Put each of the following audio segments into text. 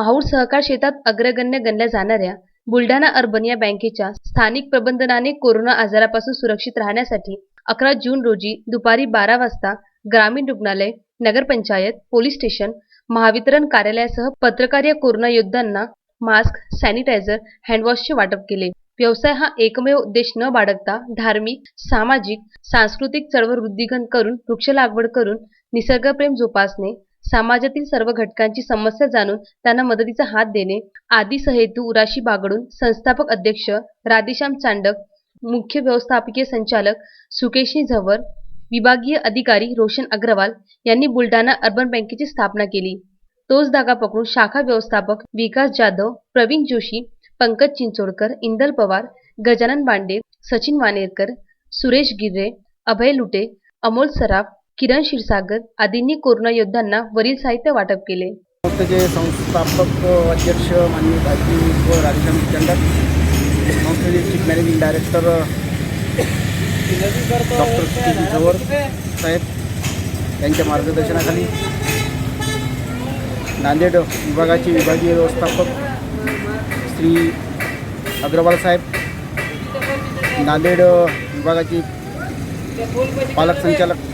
माहूर सहकार शेतात अग्रगण्य गणल्या जाणाऱ्या बुलढाणा अर्बन या बँकेच्या स्थानिक प्रबंधनाने कोरोना आजारापासून सुरक्षित राहण्यासाठी अकरा जून रोजी दुपारी बारा वाजता ग्रामीण रुग्णालय नगरपंचायत पोलीस स्टेशन महावितरण कार्यालयासह पत्रकार या कोरोना योद्ध्यांना मास्क सॅनिटायझर हँडवॉशचे वाटप केले. व्यवसाय हा एकमेव उद्देश न बाळगता धार्मिक सामाजिक सांस्कृतिक चळवळ वृद्धिंगत करून वृक्ष लागवड करून निसर्गप्रेम जोपासणे समाजातील सर्व घटकांची समस्या जाणून त्यांना मदतीचा हात देणे. आदी सहेतू उराशी बागडून संस्थापक अध्यक्ष राधेश्याम चांडक मुख्य व्यवस्थापकीय संचालक सुकेशनी झवर विभागीय अधिकारी रोशन अग्रवाल यांनी बुलढाणा अर्बन बँकेची स्थापना केली. तोच धागा पकडून शाखा व्यवस्थापक विकास जाधव प्रवीण जोशी पंकज चिंचोडकर इंदल पवार गजानन बांडे सचिन वानेरकर सुरेश गिर्रे अभय लुटे अमोल सराफ किरण क्षीरसागर आदींनी कोरोना योद्ध्यांना वरील साहित्य वाटप केले. संस्थेचे संस्थापक अध्यक्ष माननीय भाजी व राधेश्याम चंडक संस्थेचे chief managing director doctor Steve Zawar साहेब यांच्या मार्गदर्शनाखाली नांदेड विभागाचे विभागीय व्यवस्थापक श्री अग्रवाल साहेब नांदेड विभागाचे पालक संचालक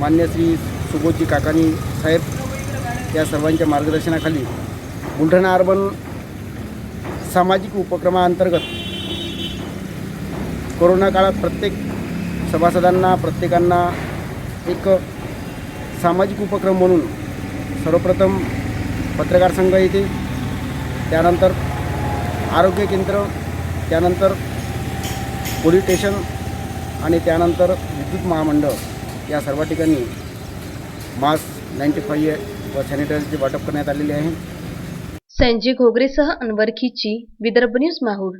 मान्य श्री सुबोधजी काकानी साहेब या सर्वांच्या मार्गदर्शनाखाली बुलढाणा अर्बन सामाजिक उपक्रमाअंतर्गत कोरोना काळात प्रत्येक सभासदांना प्रत्येकांना एक सामाजिक उपक्रम म्हणून सर्वप्रथम पत्रकार संघ येते. त्यानंतर आरोग्य केंद्र त्यानंतर पोलीस स्टेशन आणि त्यानंतर विद्युत महामंडळ. या सर्व ठिकाणी मास्क नाईन्टी फाईव्ह व सॅनिटायझरचे वाटप करण्यात आलेले आहे. संजय घोगरेसह अनवरखीची विदर्भ न्यूज माहूर.